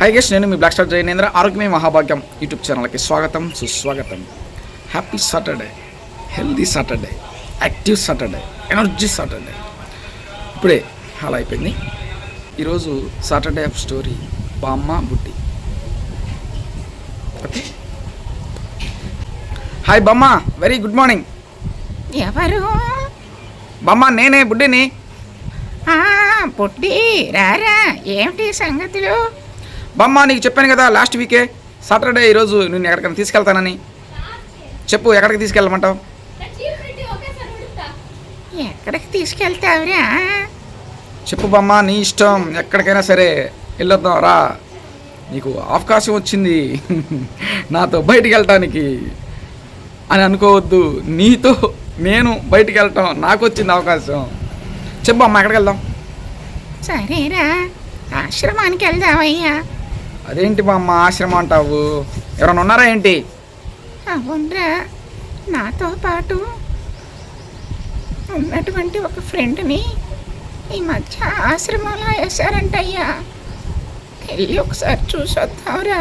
High guest నేను మీ black star జయనేంద్ర ఆరోగ్యమే మహాభాగ్యం యూట్యూబ్ ఛానల్కి స్వాగతం. సుస్వాగతం. Happy Saturday healthy Saturday active Saturday energy Saturday ఇప్పుడే అలా అయిపోయింది. ఈరోజు సాటర్డే ఆఫ్ స్టోరీ బామ్మ బుట్టి ఓకే? హాయ్ బమ్మ వెరీ గుడ్ మార్నింగ్ ఎవరు? బమ్మ నేనే బుడ్డిని. ఆ, పుట్టి రారా ఏమిటి సంగతులు? బమ్మ నీకు చెప్పాను కదా లాస్ట్ వీకే సాటర్డే ఈరోజు నేను ఎక్కడికైనా తీసుకెళ్తానని. చెప్పు ఎక్కడికి తీసుకెళ్ళమంటావు? ఎక్కడికి తీసుకెళ్తావురా? చెప్పు బమ్మ నీ ఇష్టం. ఎక్కడికైనా సరే వెళ్ళొద్దాం రా. నీకు అవకాశం వచ్చింది. నాతో బయటికి వెళ్ళటానికి. అని అనుకోవద్దు. నీతో నేను బయటికి వెళ్ళటం నాకు వచ్చింది అవకాశం. చెప్పు అమ్మ ఎక్కడికి వెళ్దాం? సరేరా. ఆశ్రమానికి వెళ్దామయ్యా. అదేంటి బామ్మ ఆశ్రమం అంటావు? ఎవరైనా ఉన్నారా ఏంటి? అవునరా నాతో పాటు ఉన్నటువంటి ఒక ఫ్రెండ్ని ఈ మధ్య ఆశ్రమంలో వేశారంటయ్యా. వెళ్ళి ఒకసారి చూసొద్దావురా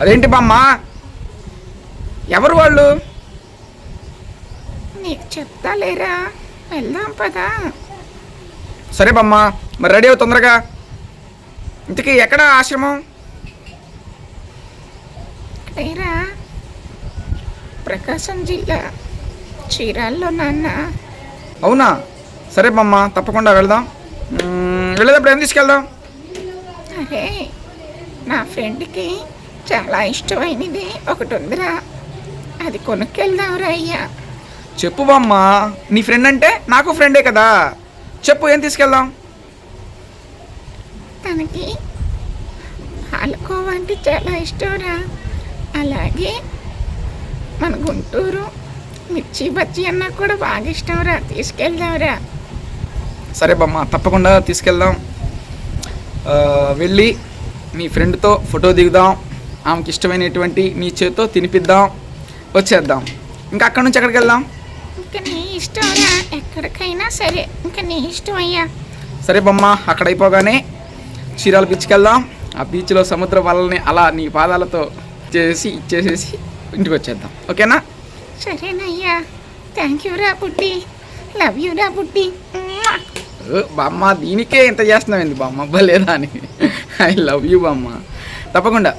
అదేంటి బామ్మ? ఎవరు వాళ్ళు? నీకు చెప్తాలేరా? వెళ్దాం పదా. సరే బామ్మ మరి రెడీ అవు తొందరగా. ఇంతకీ ఎక్కడ ఆశ్రమం లేరా ప్రకాశం జిల్లా చీరాల్లో నాన్న. అవునా? సరే బామ్మ తప్పకుండా వెళ్దాం. వెళ్ళేటప్పుడు ఏం తీసుకెళ్దాం? అరే నా ఫ్రెండ్కి చాలా ఇష్టమైనది ఒకటి ఉందిరా అది కొనుక్కెళ్దాంరా అయ్యా. చెప్పు బామ్మ నీ ఫ్రెండ్ అంటే నాకు ఫ్రెండే కదా. చెప్పు ఏం తీసుకెళ్దాం? తనకి పాలకోవా అంటే చాలా ఇష్టంరా. అలాగే మన గుంటూరు మిర్చి బజ్జీ అన్నా కూడా బాగా ఇష్టంరా తీసుకెళ్దాంరా. సరే బామ్మ తప్పకుండా తీసుకెళ్దాం. వెళ్ళి మీ ఫ్రెండ్తో ఫోటో దిగుదాం. ఆమెకి ఇష్టమైనటువంటి నీ చేత్తో తినిపిద్దాం. వచ్చేద్దాం. ఇంకా అక్కడి నుంచి ఎక్కడికి వెళ్దాం? ఇంకా నీ ఇష్టంరా. ఎక్కడికైనా సరే. ఇంకా నీ ఇష్టం అయ్యా. సరే బొమ్మ అక్కడ అయిపోగానే చీరాల బీచ్కి వెళ్దాం. ఆ బీచ్లో సముద్ర వలని అలా నీ పాదాలతో చేసి ఇచ్చేసేసి ఇంటికి వచ్చేద్దాం ఓకేనా? సరేనయ్యా. థ్యాంక్ యూ రా పుట్టి. లవ్ యూ రా పుట్టి. బామ్మ దీనికే ఇంత చేస్తున్నావు ఏంది బామ్మ? అవ్వలేదా అని ఐ లవ్ యూ బామ్మ. తప్పకుండా.